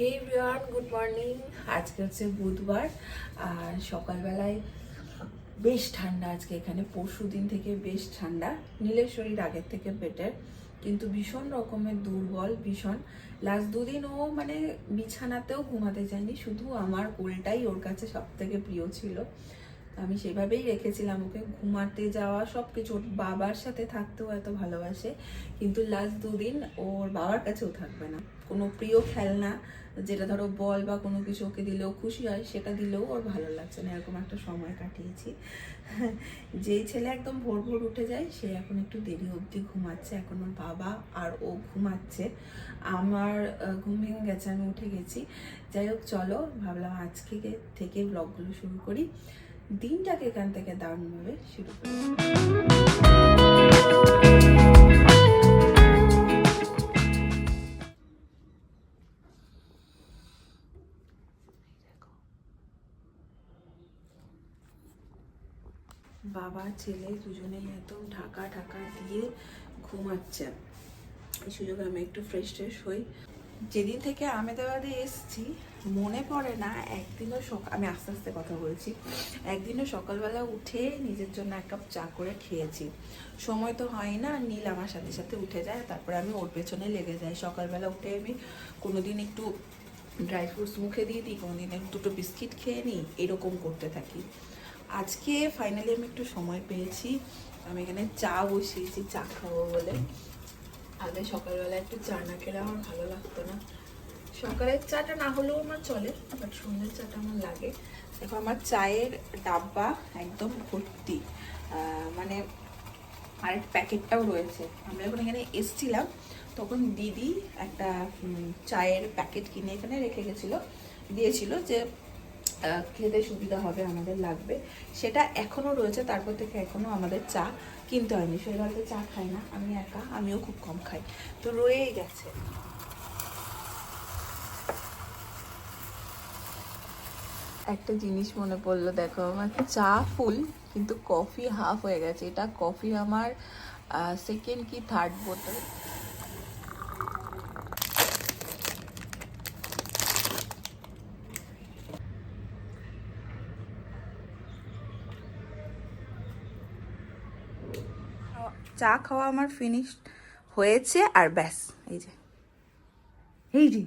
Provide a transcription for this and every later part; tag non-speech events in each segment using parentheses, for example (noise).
হে everyone good morning আজকে হচ্ছে বুধবার আর সকালবেলায় বেশ ঠান্ডা আজকে এখানে। পরশু দিন থেকে বেশ ঠান্ডা। নীলের শরীর আগের থেকে বেটার কিন্তু ভীষণ রকমের দুর্বল, ভীষণ। লাস্ট দুদিন ও মানে বিছানাতেও ঘুমাতে যায়নি, শুধু আমার কোলটাই ওর কাছে সব থেকে প্রিয় ছিল। আমি সেভাবেই রেখেছিলাম ওকে। ঘুমাতে যাওয়া সব কিছু ওর বাবার সাথে থাকতেও এত ভালোবাসে, কিন্তু লাস্ট দুদিন ওর বাবার কাছেও থাকবে না। কোনো প্রিয় খেলনা, যেটা ধরো বল বা কোনো কিছু ওকে দিলেও খুশি হয়, সেটা দিলেও ওর ভালো লাগছে না, এরকম একটা সময় কাটিয়েছি। যেই ছেলে একদম ভোর ভোর উঠে যায়, সে এখন একটু দেরি অবধি ঘুমাচ্ছে, এখন ওর বাবা আর ও ঘুমাচ্ছে। আমার ঘুম ভেঙে গেছে, আমি উঠে গেছি। যাই হোক, চলো, ভাবলাম আজকে থেকে ব্লগগুলো শুরু করি। দিনটাকে এখান থেকে দারুণভাবে শুরু করি। বাবা, ছেলে দুজনেই একদম ঢাকা ঢাকা দিয়ে ঘুমাচ্ছে। এই সুযোগে আমি একটু ফ্রেশ ট্রেশ হই। যেদিন থেকে আমেদাবাদে এসেছি, মনে পড়ে না, একদিনও সকাল আমি আস্তে আস্তে কথা বলছি। একদিনও সকালবেলা উঠে নিজের জন্য এক কাপ চা করে খেয়েছি। সময় তো হয় না, নীল আমার সাথে সাথে উঠে যায়, তারপরে আমি ওর পেছনে লেগে যাই। সকালবেলা উঠে আমি কোনোদিন একটু ড্রাই ফ্রুটস মুখে দিয়ে দিই, কোনোদিন দুটো বিস্কিট খেয়ে নিই, এরকম করতে থাকি। আজকে ফাইনালি আমি একটু সময় পেয়েছি, আমি এখানে চা বসিয়েছি, চা খাব বলে। আগে সকালবেলা একটু চা না খেলে আমার ভালো লাগতো না। সকালের চাটা না হলেও আমার চলে বাট সন্ধ্যের চাটা আমার লাগে। দেখো, আমার চায়ের ডাব্বা একদম ভর্তি। মানে আরেক প্যাকেটটাও রয়েছে। আমরা যখন এখানে এসছিলাম, তখন দিদি একটা চায়ের প্যাকেট কিনে এখানে রেখে গেছিল। দিয়েছিল যে খেতে সুবিধা হবে, আমাদের লাগবে। সেটা এখনও রয়েছে, তারপর থেকে এখনও আমাদের চা কিনতে হয়নি শৈবালতে চা খায় না, আমি একা, আমিও খুব কম খাই। তো রয়েই গেছে। একটা জিনিস মনে পড়ল, দেখো, আমার চা ফুল, কিন্তু কফি হাফ হয়ে গেছে। এটা কফি আমার সেকেন্ড কি থার্ড বোতল চা খাওয়া আমার ফিনিশ হয়েছে আর ব্যাস, এই যে। এই যে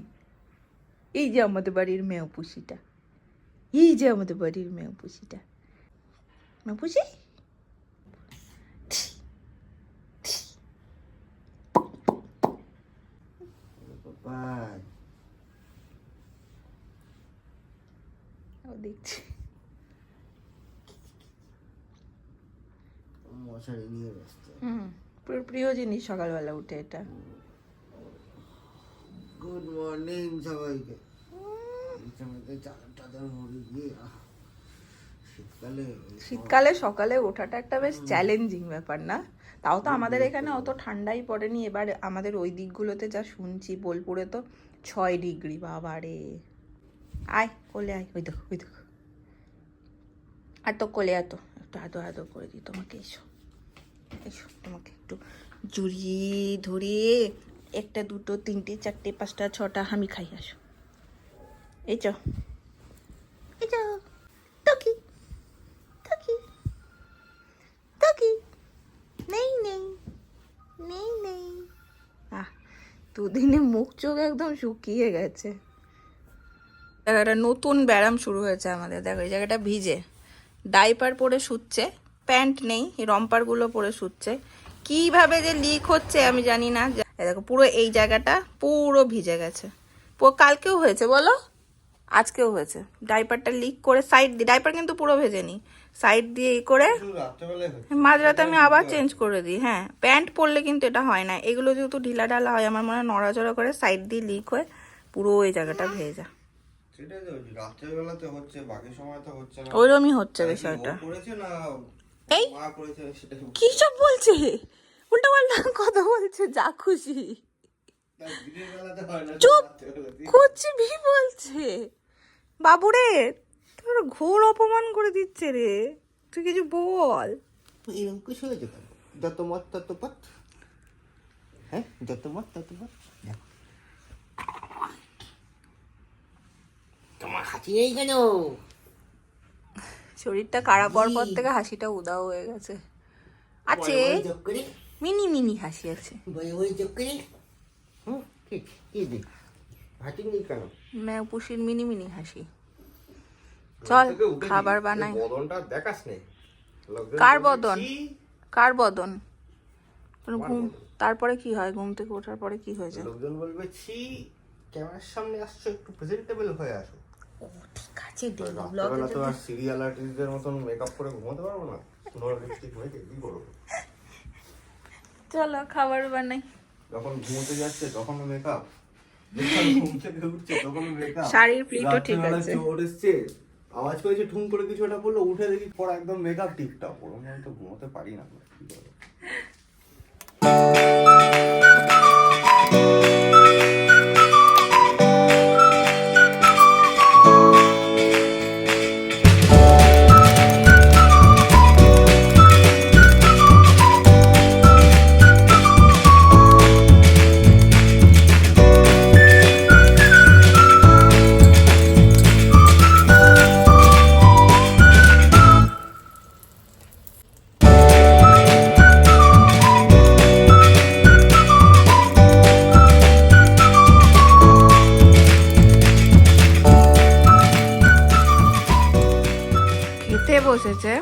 এই যে আমাদের বাড়ির মেয়ে পুষিটা। এই যে আমাদের বাড়ির মেয়ে পুষিটা। মেয়ে পুষি বাবাই ও দেখছি নিয়ে ব্যস্ত। হুম প্রিয় জিনিস সকালবেলা উঠে এটা। গুড মর্নিং সবাইকে। শীতকালে সকালে ওঠাটা একটা বেশ চ্যালেঞ্জিং ব্যাপার না? তাও তো আমাদের এখানে অত ঠান্ডাই পড়েনি। এবার আমাদের ওই দিকগুলোতে যা শুনছি বোলপুরে তো ছয় ডিগ্রি বাবারে। আয় কোলে আয় ওই দেখো ওই দেখো। আর তো কোলে এত একটু আদো আদো করে দিই তোমাকে এসো। তোমাকে একটু জুড়িয়ে ধরিয়ে একটা দুটো, তিনটে, চারটে, পাঁচটা, ছটা, আমি খাই, আসো। এই চ। এই চ। টকি। টকি। টকি। নেই নেই। নেই নেই। আহ, দুদিনে মুখ, চোখ একদম শুকিয়ে গেছে। জায়গাটা নতুন ব্যায়াম শুরু হয়েছে আমাদের। দেখো, এই জায়গাটা ভিজে। ডাইপার পরে শুচ্ছে। প্যান্ট নেই রম্পারগুলো পরে শুচ্ছে। কীভাবে যে লিক হচ্ছে আমি জানি না। দেখো পুরো এই জায়গাটা পুরো ভিজে গেছে। কালকেও হয়েছে বলো? আজকেও হয়েছে। ডাইপারটা লিক করে সাইড দিয়ে ডাইপার কিন্তু পুরো ভেজে ভেজেনি। সাইড দিয়ে ই করে মাঝরাতে আমি আবার চেঞ্জ করে দিই। হ্যাঁ প্যান্ট পরলে কিন্তু এটা হয় না। এগুলো যেহেতু ঢিলা ঢালা হয় আমার মনে হয় নড়াচড়া করে সাইড দিয়ে লিক হয়ে পুরো ওই জায়গাটা ভেজা। সেটাই তো বলছি, রাত্রেবেলাতে হচ্ছে বাকি সময় তো হচ্ছে না। ওইরকমই হচ্ছে বিষয়টা। না এই করেছে কি সব বলছে? উল্টা পাল্টা কথা বলছে যা খুশি। চুপ! রাত্রেবেলাতে। ভি বলছে। বাবুরে তোর ঘোর অপমান করে দিচ্ছে রে। তুই কিছু বল। এরকম কিছু হয়েছে যত মত তত পথ। হ্যাঁ যত মত তত পথ। তোমার হাসি নেই কেন? শরীরটা খারাপ হওয়ার পর থেকে হাসিটা উদাও হয়ে গেছে। আছে? মিনি মিনি হাসি আছে। কেন? ম্যাপুসির মিনি মিনি হাসি। চল খাবার বানাই। দেখাস কার বদন? কার বদন? ঘুম তারপরে কি হয়? ঘুম থেকে ওঠার পরে কি হয়ে যায়? লোকজন বলবে ছি ক্যামেরার সামনে আসছো একটু প্রেজেন্টেবল হয়ে আসো। ঠিক আছে রাত্রেবেলা তো আর সিরিয়াল আর্টিস্টদের মতন মেকআপ করে ঘুমাতে পারব না? নো লিপস্টিক মেখে কি করব চলো খাবার বানাই। যখন ঘুমোতে যাচ্ছে তখন মেকআপ শাড়ির ঠিক আছে। এসছে আওয়াজ করেছে ঠুম করে কিছু একটা বলল উঠে দেখি পর একদম মেকআপ টিপটপ। ওরকম আমি তো ঘুমোতে পারি না কি করব বসেছে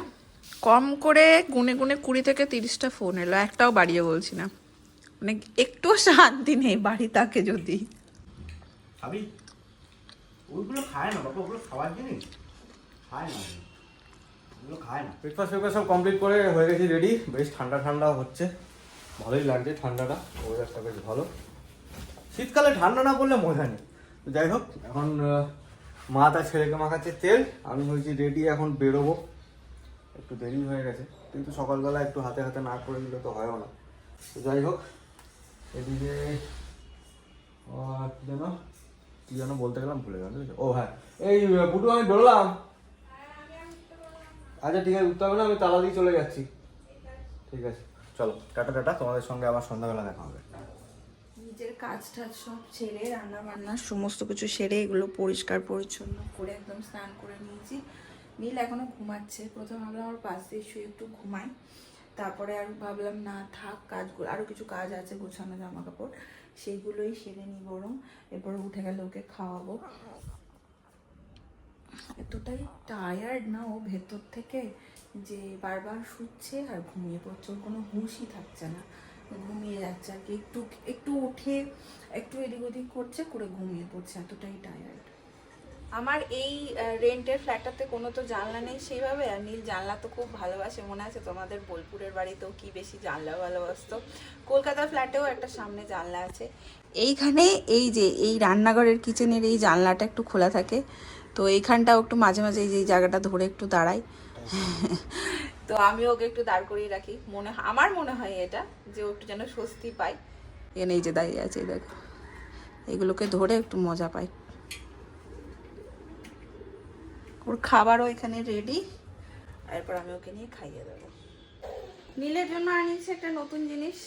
কম করে গুনে গুনে কুড়ি থেকে তিরিশটা ফোন এলো। একটাও বাড়িয়ে বলছি না। মানে একটু শান্তি নেই বাড়ি তাকে যদি। ওইগুলো খায় না বাবা ওগুলো খাওয়ার জিনিস। খায় না। ওগুলো খায় না। ব্রেকফাস্ট ফ্রেকফাস্ট সব কমপ্লিট করে হয়ে গেছি রেডি বেশ ঠান্ডা ঠান্ডা হচ্ছে। ভালোই লাগছে ঠান্ডাটা। ওয়েদারটা বেশ ভালো। শীতকালে ঠান্ডা না পড়লে মজা নেই। যাই হোক এখন মা তার ছেলেকে মাখাচ্ছে তেল। আমি হয়েছি রেডি এখন বেরোবো। একটু দেরি হয়ে গেছে। কিন্তু সকালবেলা একটু হাতে হাতে না করে দিলে তো হয়ও না। তো যাই হোক, এদিকে কি যেন কি যেন বলতে গেলাম ভুলে গেলাম ও হ্যাঁ। এই পুটু আমি বেরোলাম। আচ্ছা ঠিক আছে উঠতে হবে না, আমি তালা দিয়ে চলে যাচ্ছি। ঠিক আছে। চলো, টাটা টাটা, তোমাদের সঙ্গে আবার সন্ধ্যাবেলা দেখা হবে। নিজের কাজ টাজ সব ছেড়ে রান্না বান্না সমস্ত কিছু সেরে, এগুলো পরিষ্কার পরিচ্ছন্ন করে একদম স্নান করে নিয়েছি। নীল এখনও ঘুমাচ্ছে। প্রথমে ভাবলাম আমার পাশ দিয়ে শুয়ে একটু ঘুমাই। তারপরে আর ভাবলাম, না, থাক কাজগুলো আরও কিছু কাজ আছে, গোছানো জামা কাপড় সেইগুলোই সেরে নিই বরং। এরপর উঠে গেলে ওকে খাওয়াবো। এতটাই টায়ার্ড না ও ভেতর থেকে যে বারবার শুচ্ছে আর ঘুমিয়ে পড়ছে। ওর কোনো হুঁশই থাকছে না। ঘুমিয়ে যাচ্ছে আর কি। একটু একটু উঠে, একটু এদিক ওদিক করছে, করে ঘুমিয়ে পড়ছে। এতটাই টায়ার্ড আমার এই রেন্টের ফ্ল্যাটটাতে কোনো তো জানলা নেই সেইভাবে, আর নীল জানলা তো খুব ভালোবাসে, মনে আছে তোমাদের? বোলপুরের বাড়িতেও কি বেশি জানলা ভালোবাসতো? কলকাতার ফ্ল্যাটেও একটা সামনে জানলা আছে। এইখানে এই যে, এই রান্নাঘরের কিচেনের এই জানলাটা একটু খোলা থাকে, তো এইখানটাও একটু মাঝে মাঝে এই যে জায়গাটা ধরে একটু দাঁড়াই। (laughs) তো আমি ওকে একটু দাঁড় করিয়ে রাখি। মনে আমার মনে হয় এটা, যে ও একটু যেন স্বস্তি পায়। এখানে এই যে দাঁড়িয়ে আছে দেখো। এগুলোকে ধরে একটু মজা পাই ওর খাবারও এখানে রেডি এরপর আমি ওকে নিয়ে খাইয়ে দেবো। নীলের জন্য আনিয়েছি একটা নতুন জিনিস।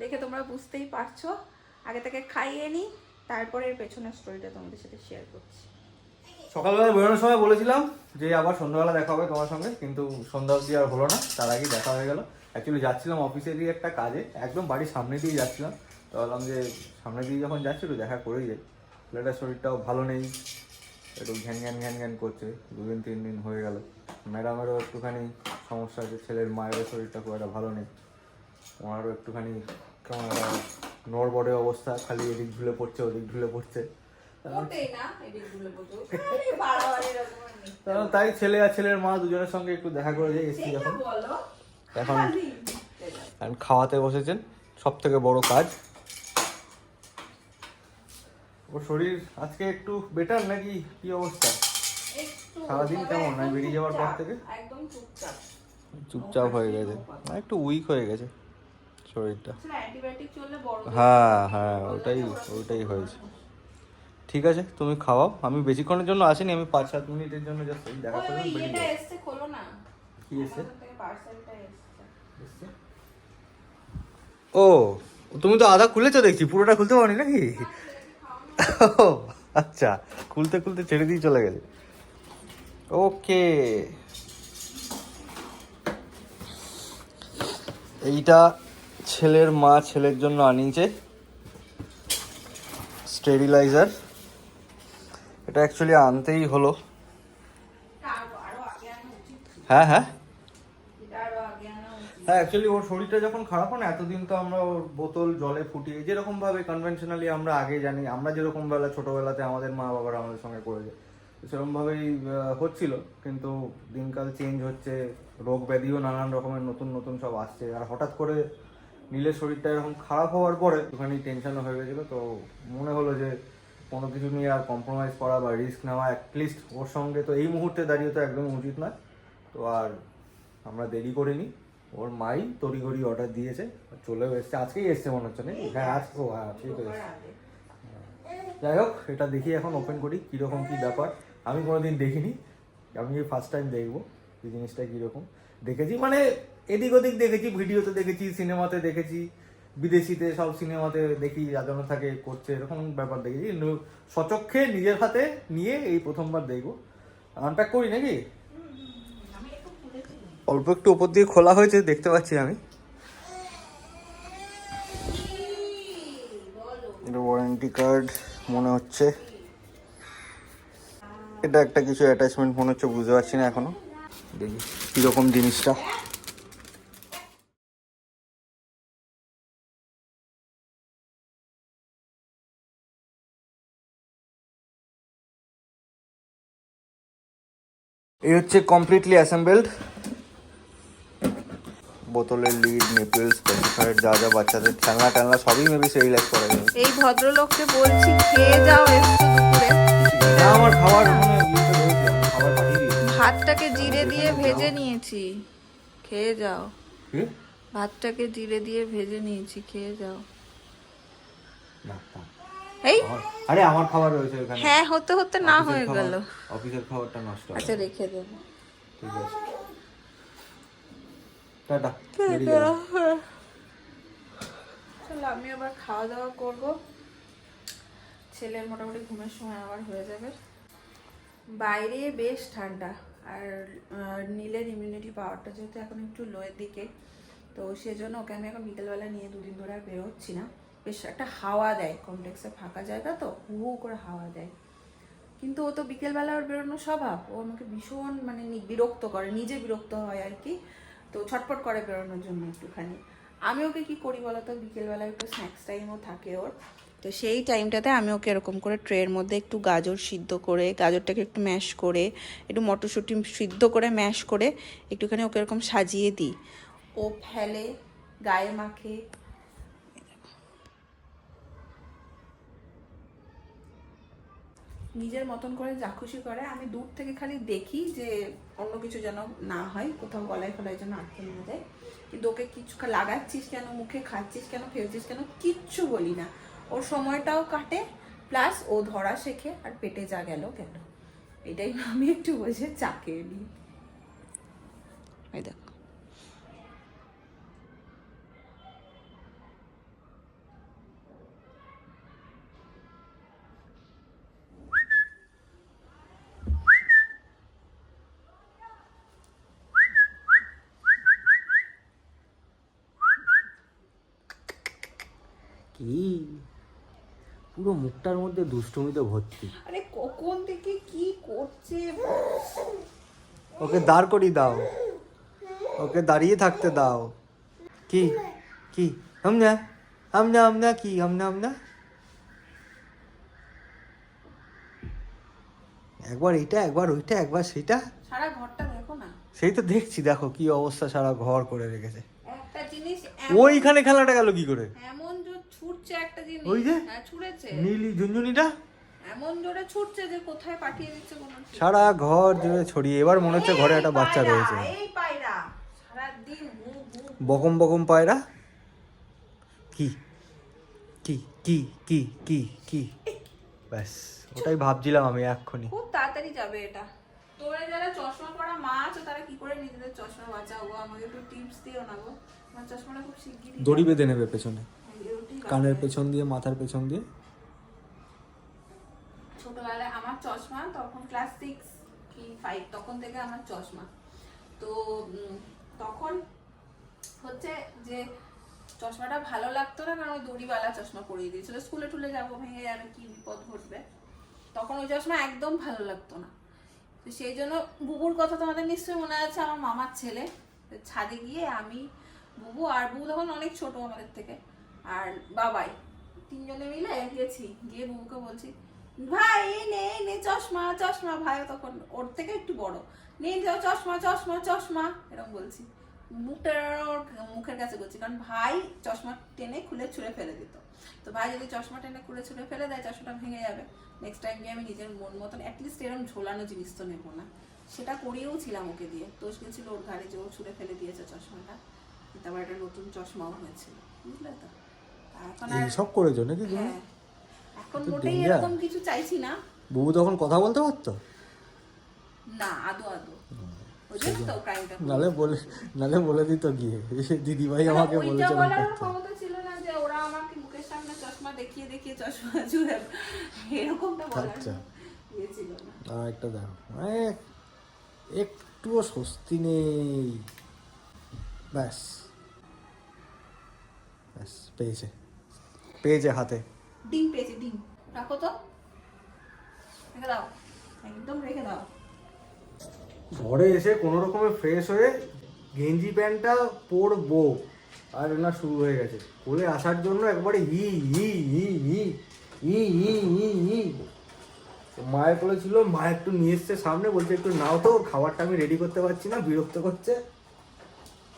দেখে তোমরা বুঝতেই পারছ। আগে থেকে খাইয়ে নিই তারপরে এর পেছনের স্টোরিটা তোমাদের সাথে শেয়ার করছি। সকালবেলা বেরোনোর সময় বলেছিলাম যে, আবার সন্ধ্যাবেলা দেখা হবে তোমার সঙ্গে, কিন্তু সন্ধ্যা অবধি আর হলো না। তার আগে দেখা হয়ে গেল। অ্যাকচুয়ালি যাচ্ছিলাম অফিসেরই একটা কাজে, একদম বাড়ির সামনে দিয়ে যাচ্ছিলাম। তো বললাম যে, সামনে দিয়ে যখন যাচ্ছি একটু দেখা করেই যাই। ছেলেটার শরীরটাও ভালো নেই। একটু ঘ্যান ঘ্যান ঘ্যান ঘ্যান করছে। দুদিন তিন দিন হয়ে গেল। ম্যাডামেরও একটুখানি সমস্যা আছে। ছেলের মায়েরও শরীরটা খুব একটা ভালো নেই। ওনারও একটুখানি কেমন একটা নড়বড়ে অবস্থা। খালি এদিক ঝুলে পড়ছে ওদিক ঝুলে পড়ছে। তাই ছেলে আর ছেলের মা দুজনের সঙ্গে একটু দেখা করে যাই এসছি যখন এখন। এখন খাওয়াতে বসেছেন। সব থেকে বড় কাজ ওর শরীর আজকে একটু বেটার নাকি? কি অবস্থা? সারাদিন কেমন? একদম আমি বেরিয়ে যাওয়ার পর থেকে? একদম চুপচাপ। চুপচাপ হয়ে গেছে। না, একটু উইক হয়ে গেছে শরীরটা। বড় হ্যাঁ হ্যাঁ ওটাই ওটাই হয়েছে। ঠিক আছে তুমি খাওয়াও। আমি বেশিক্ষণের জন্য আসিনি আমি পাঁচ সাত মিনিটের জন্য জাস্ট দেখা ওই করে ওই বেরিয়ে। এসছে খোলো না। কি এসছে? ও তুমি তো আধা খুলেছো দেখছি পুরোটা খুলতে পারি নাকি? ও, আচ্ছা খুলতে খুলতে ছেড়ে দিয়ে চলে গেছে ওকে। এইটা ছেলের মা ছেলের জন্য আনিয়েছে। স্টেরিলাইজার। এটা অ্যাকচুয়ালি আনতেই হলো। হ্যাঁ হ্যাঁ। হ্যাঁ অ্যাকচুয়ালি ওর শরীরটা যখন খারাপ হয় না এতদিন তো আমরা ওর বোতল জলে ফুটিয়ে যেরকম ভাবে কনভেনশনালি আমরা আগে জানি আমরা যেরকম বেলা ছোটবেলাতে আমাদের মা বাবারা আমাদের সঙ্গে করেছে সেরকম ভাবেই আহ, হচ্ছিল। কিন্তু দিনকাল চেঞ্জ হচ্ছে রোগ ব্যাধিও নানান রকমের নতুন নতুন সব আসছে। আর হঠাৎ করে নীলের শরীরটা এরকম খারাপ হওয়ার পরে একটুখানি টেনশনও হয়ে গেছিল। তো মনে হলো যে কোনো কিছু নিয়ে আর কম্প্রোমাইজ করা বা রিস্ক নেওয়া অ্যাটলিস্ট ওর সঙ্গে তো এই মুহূর্তে দাঁড়িয়ে তো একদম উচিত নয়। তো আর আমরা দেরি করিনি। ওর মাই তড়িঘড়ি অর্ডার দিয়েছে, চলেও এসছে, আজকেই এসছে মনে হচ্ছে না হ্যাঁ আজ ও হ্যাঁ আজকেই তো এসছে। যাই হোক এটা দেখি এখন ওপেন করি, কীরকম কী ব্যাপার। আমি কোনোদিন দেখিনি, আমি এই ফার্স্ট টাইম দেখব এই জিনিসটা কীরকম। দেখেছি মানে এদিক ওদিক দেখেছি, ভিডিওতে দেখেছি, সিনেমাতে দেখেছি, বিদেশিতে সব সিনেমাতে দেখি রাজানো থাকে, করছে, এরকম ব্যাপার দেখেছি। সচক্ষে নিজের হাতে নিয়ে এই প্রথমবার দেখব। আনপ্যাক করি নাকি? অল্প একটু ওপর দিয়ে খোলা হয়েছে দেখতে পাচ্ছি আমি। এটা ওয়ারেন্টি কার্ড মনে হচ্ছে। এটা একটা কিছু অ্যাটাচমেন্ট মনে হচ্ছে বুঝতে পারছি না এখনও। দেখি কীরকম জিনিসটা। এই হচ্ছে কমপ্লিটলি অ্যাসেম্বলড বোতলের লিড নিপল স্পেসিফাইড যা যা বাচ্চাদের খেলনা টেলনা সবই মেবি সেরিলাইজ করা যাবে এই ভদ্রলোককে বলছি খেয়ে যাও এসছো দুপুরে। না আমার খাবার মানে ভাতটাকে জিরে দিয়ে ভেজে নিয়েছি। খেয়ে যাও। কি? ভাতটাকে জিরে দিয়ে ভেজে নিয়েছি খেয়ে যাও। এই? আরে আমার খাবার রয়েছে ওখানে। হ্যাঁ হতে হতে না হয়ে গেল। অফিসের খাবারটা নষ্ট আচ্ছা রেখে দেবো। ঠিক আছে। টাটা। চলো আমি আবার খাওয়া দাওয়া করব। ছেলের মোটামুটি ঘুমের সময় আবার হয়ে যাবে। বাইরে বেশ ঠান্ডা আর নীলের ইমিউনিটি পাওয়ারটা যেহেতু এখন একটু লোয়ের দিকে তো সেজন্য ওকে আমি এখন বিকেলবেলা নিয়ে দুদিন ধরে আর বেরোচ্ছি না। বেশ একটা হাওয়া দেয় কমপ্লেক্সে ফাঁকা জায়গা তো হু করে হাওয়া দেয়। কিন্তু ও তো বিকেলবেলা ওর বেরোনো স্বভাব ও আমাকে ভীষণ মানে বিরক্ত করে নিজে বিরক্ত হয় আর কি। তো ছটপট করে বেরোনোর জন্য একটুখানি। আমি ওকে কি করি বলতো বিকেলবেলা একটু স্ন্যাক্স টাইমও থাকে ওর। তো সেই টাইমটাতে আমি ওকে এরকম করে ট্রের মধ্যে একটু গাজর সিদ্ধ করে, গাজরটাকে একটু ম্যাশ করে, একটু মটরশুঁটি সিদ্ধ করে ম্যাশ করে একটুখানি ওকে এরকম সাজিয়ে দিই। ও ফেলে, গায়ে মাখে নিজের মতন করে যা খুশি করে, আমি দূর থেকে খালি দেখি যে অন্য কিছু যেন না হয়, কোথাও গলায় ফলায় যেন আটকে না যায়। কিন্তু ওকে কিছু লাগাচ্ছিস কেন, মুখে খাচ্ছিস কেন, ফেলছিস কেন, কিচ্ছু বলি না। ওর সময়টাও কাটে প্লাস ও ধরা শেখে, আর পেটে যা গেল গেল এটাই আমি একটু বুঝে চাকে নিই দেখো। কি? পুরো মুখটার মধ্যে দুষ্টুমিতে ভর্তি। আরে কখন থেকে কি করছে? ওকে দাঁড় করিয়ে দাও। ওকে দাঁড়িয়ে থাকতে দাও। কি? কি? হামনা হামনা হামনা কি? আমনা আমনা একবার এইটা একবার ওইটা একবার সেইটা সারা ঘরটা দেখো না। সেই তো দেখছি দেখো কি অবস্থা সারা ঘর করে রেখেছে। একটা জিনিস ওইখানে খেলাটা গেল কি করে? ছুটছে একটা জিনিস। ওই যে? হ্যাঁ ছুড়েছে। নীলি ঝুনঝুনিটা? এমন জোরে ছুটছে যে কোথায় পাঠিয়ে দিচ্ছে কোনো সারা ঘর জুড়ে ছড়িয়ে এবার মনে হচ্ছে ঘরে একটা বাচ্চা রয়েছে। এই পায়রা সারাদিন হু হু বকম বকম পায়রা? কি? কি কি কি কি কি? ব্যাস ওটাই ভাবছিলাম আমি এক্ষুনি। খুব তাড়াতাড়ি যাবে এটা। তোমরা যারা চশমা পরা মা আছো তারা কি করে নিজেদের চশমা বাঁচাও আমাকে একটু টিপস দিও না গো। আমার চশমাটা খুব শিগগিরই দড়ি বেঁধে নেবে পেছনে। কানের পেছন দিয়ে, মাথার পেছন দিয়ে? ছোটবেলায় আমার চশমা, তখন ক্লাস সিক্স কি ফাইভ তখন থেকে আমার চশমা। তো তখন হচ্ছে যে চশমাটা ভালো লাগতো না, কারণ ওই দড়িওয়ালা চশমা পরিয়ে দিয়েছিল। স্কুলে টুলে যাব ভেঙে যাবে, কি বিপদ ঘটবে? তখন ওই চশমা একদম ভালো লাগতো না। তো সেই জন্য বুবুর কথা তোমাদের নিশ্চয়ই মনে আছে, আমার মামার ছেলে। ছাদে গিয়ে আমি, বুবু আর বুবু তখন অনেক ছোট আমাদের থেকে। আর বাবাই, তিনজনে মিলে গেছি, গিয়ে বুবুকে বলছি, ভাই নে নে, চশমা চশমা। ভাই তখন ওর থেকে একটু বড় নে যাও, চশমা চশমা চশমা। এরকম বলছি। মুখটা ওর মুখের কাছে বলছি, কারণ ভাই চশমা টেনে খুলে ছুঁড়ে ফেলে দিত। তো ভাই যদি চশমা টেনে খুলে ছুঁড়ে ফেলে দেয়, চশমাটা ভেঙে যাবে। নেক্সট টাইম গিয়ে আমি নিজের মন মতন অ্যাটলিস্ট এরকম ঝোলানো জিনিস তো নেব না। সেটা করিয়েও ছিলাম ওকে দিয়ে। দোষ গেছিল ওর ঘাড়ে যে ও ছুঁড়ে ফেলে দিয়েছে চশমাটা। তারপর একটা নতুন চশমাও হয়েছিল। বুঝলে তো? এইসব করেছ নাকি তুমি? হ্যাঁ। এখন মোটেই এরকম কিছু চাইছি না। বুবু তখন কথা বলতে পারতো? না আদো আদো। নালে বলে নালে বলে দিত গিয়ে। দিদি ভাই আমাকে ওইটা বলেছিল বলার ক্ষমতা ছিল না যে ওরা আমাকে মুখের সামনে চশমা দেখিয়ে দেখিয়ে চশমা জুড়ে এরকমটা বলার আচ্ছা। ইয়ে আর একটা দেখো। মানে একটুও স্বস্তি নেই। ব্যাস। ব্যাস পেয়েছে। পেয়েছে হাতে। ডিম পেয়েছে ডিম। রাখো তো। রেখে দাও। একদম রেখে দাও। ঘরে এসে কোনো রকমে ফ্রেশ হয়ে গেঞ্জি প্যান্টটা পরবো। আর না শুরু হয়ে গেছে। কোলে আসার জন্য একবারে ই ই ই ই ই ই ই ই। মায়ের কোলে ছিল মা একটু নিয়ে এসছে সামনে। বলছে একটু নাও তো খাবারটা আমি রেডি করতে পারছি না বিরক্ত করছে।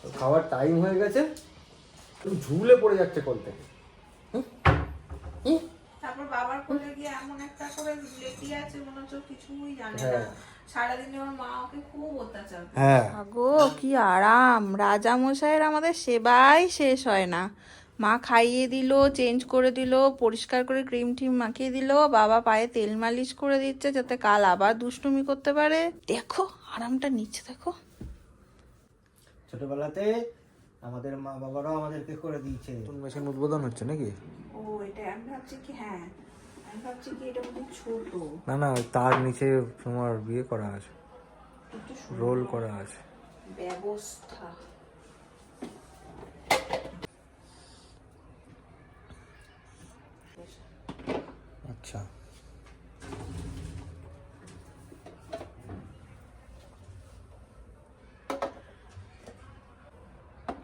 তো খাবার টাইম হয়ে গেছে। একটু ঝুলে পড়ে যাচ্ছে কল থেকে? তারপর বাবার কোলে গিয়ে এমন একটা করে লেটি আছে মনে হচ্ছে কিছুই জানে না। হ্যাঁ। সারাদিনে ওর মা ওকে খুব অত্যাচার করে। হ্যাঁ। গো কি আরাম। রাজা মশাইয়ের আমাদের সেবাই শেষ হয় না। মা খাইয়ে দিল চেঞ্জ করে দিল পরিষ্কার করে ক্রিম টিম মাখিয়ে দিল বাবা পায়ে তেল মালিশ করে দিচ্ছে যাতে কাল আবার দুষ্টুমি করতে পারে। দেখো আরামটা নিচ্ছে দেখো। ছোটবেলাতে আমাদের মা বাবারাও আমাদেরকে করে দিয়েছে। নতুন মেশিন উদ্বোধন হচ্ছে নাকি? ও এটা আমি ভাবছি কি হ্যাঁ আমি ভাবছি কি এটা বোধহয় ছোট। না না তার নিচে তোমার বিয়ে করা আছে রোল করা আছে। ব্যবস্থা আচ্ছা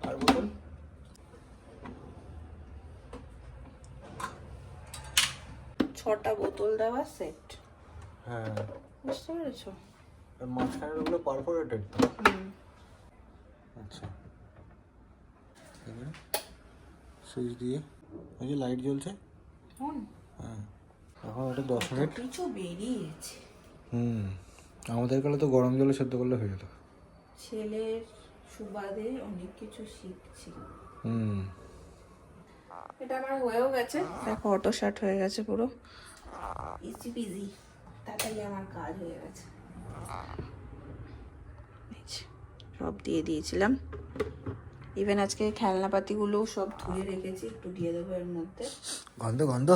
আর বোতল ছটা বোতল দেওয়া সেট হ্যাঁ। বুঝতে পেরেছ? আর মাঝখানের ওগুলো পারফোরেটেড আচ্ছা। এবারে সুইচ দিয়ে। ওই যে লাইট জ্বলছে? হুম হ্যাঁ। এখন ওটা দশ মিনিট কিছু বেরিয়েছে। হুম। আমাদের কালে তো গরম জলে সেদ্ধ করলে হয়ে যেত। ছেলের সুবাদে অনেক কিছু শিখছি। হুম। এটা আমার হয়েও গেছে। দেখো অটো শার্ট হয়ে গেছে পুরো। ইজি পিজি তাড়াতাড়ি আমার কাজ হয়ে গেছে। সব দিয়ে দিয়েছিলাম। ইভেন আজকে খেলনাপাতিগুলো সব ধুয়ে রেখেছি একটু দিয়ে দেবো এর মধ্যে। গন্ধ গন্ধ।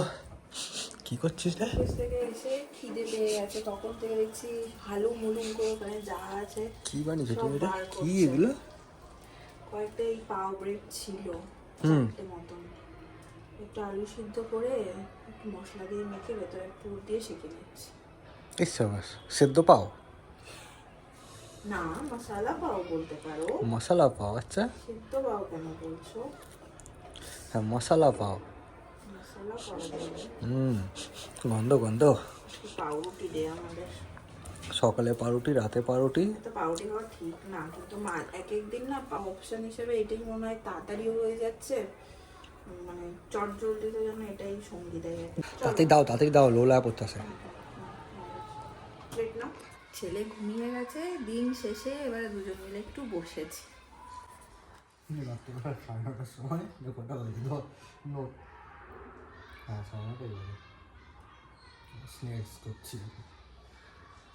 কি করছিস রে? অফিস থেকে এসে খিদে পেয়ে গেছে তখন থেকে দেখছি হালুম মুলুম করে ওখানে যা আছে কি বানিয়েছো তুমি এটা? কি এগুলো? কয়েকটা এই পাও ব্রেড ছিল হুম। মতন। একটু আলু সিদ্ধ করে একটু মশলা দিয়ে মেখে ভেতরে পুর দিয়ে শিখে নিচ্ছি। ইসাবাস সেদ্ধ পাও? না মশলা পাও বলতে পারো। মশলা পাও আচ্ছা। সিদ্ধ পাও কেন বলছো? হ্যাঁ মশলা পাও। হুম গন্ধ গন্ধ। পাউরুটি দে আমাদের। সকালে পাউরুটি রাতে পাউরুটি। তো পাউরুটি খাওয়া ঠিক না কিন্তু এক এক দিন না অপশন হিসেবে এটাই মনে হয় তাড়াতাড়িও হয়ে যাচ্ছে। মানে যেন এটাই সঙ্গী দেয় দাও তাড়াতাড়ি দাও লোলা পড়তেছে। প্লেট ছেলে ঘুমিয়ে গেছে দিন শেষে এবারে দুজন মিলে একটু বসেছি। সাড়ে নটার সময় কটা বাজে? নোট হ্যাঁ সাড়ে নটাই বাজে। স্ন্যাক্স করছি।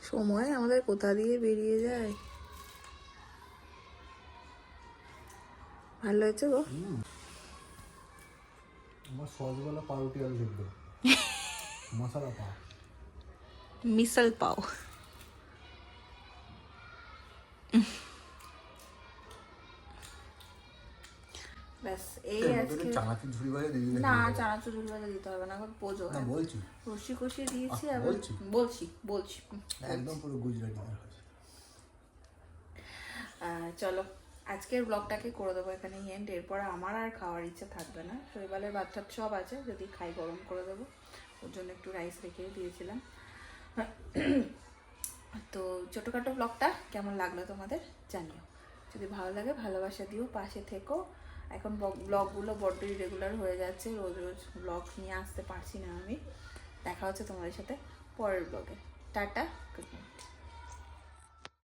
সময় আমাদের কোথা দিয়ে বেরিয়ে যায়? ভালো হয়েছে গো? আমার সসওয়ালা পাউরুটি আলু সিদ্ধ। (laughs) মশলা পাও। মিসল পাও। ব্যাস এই আজকে চানাচুর ঝুড়ি বাজে না চানাচুর ভাজা দিতে হবে না এখন পোজো। না বলছি। রসি দিয়েছি আহ, আবার বলছি। বলছি বলছি। একদম পুরো গুজরাটি আহ, চলো। আজকের ব্লগটাকে করে দেবো এখানে এন্ড এরপর আমার আর খাওয়ার ইচ্ছা থাকবে না। শৈবালের বাচ্চা সব আছে, যদি খাই গরম করে দেবো। ওর জন্য একটু রাইস রেখে দিয়েছিলাম। (clears throat) তো ছোটোখাটো ব্লগটা কেমন লাগল তোমাদের জানিও। যদি ভালো লাগে, ভালোবাসা দিও, পাশে থেকো। এখন ব্লগগুলো বড্ডই রেগুলার হয়ে যাচ্ছে, রোজ রোজ ব্লগ নিয়ে আসতে পারছি না আমি। দেখা হচ্ছে তোমাদের সাথে পরের ব্লগে। Tata good night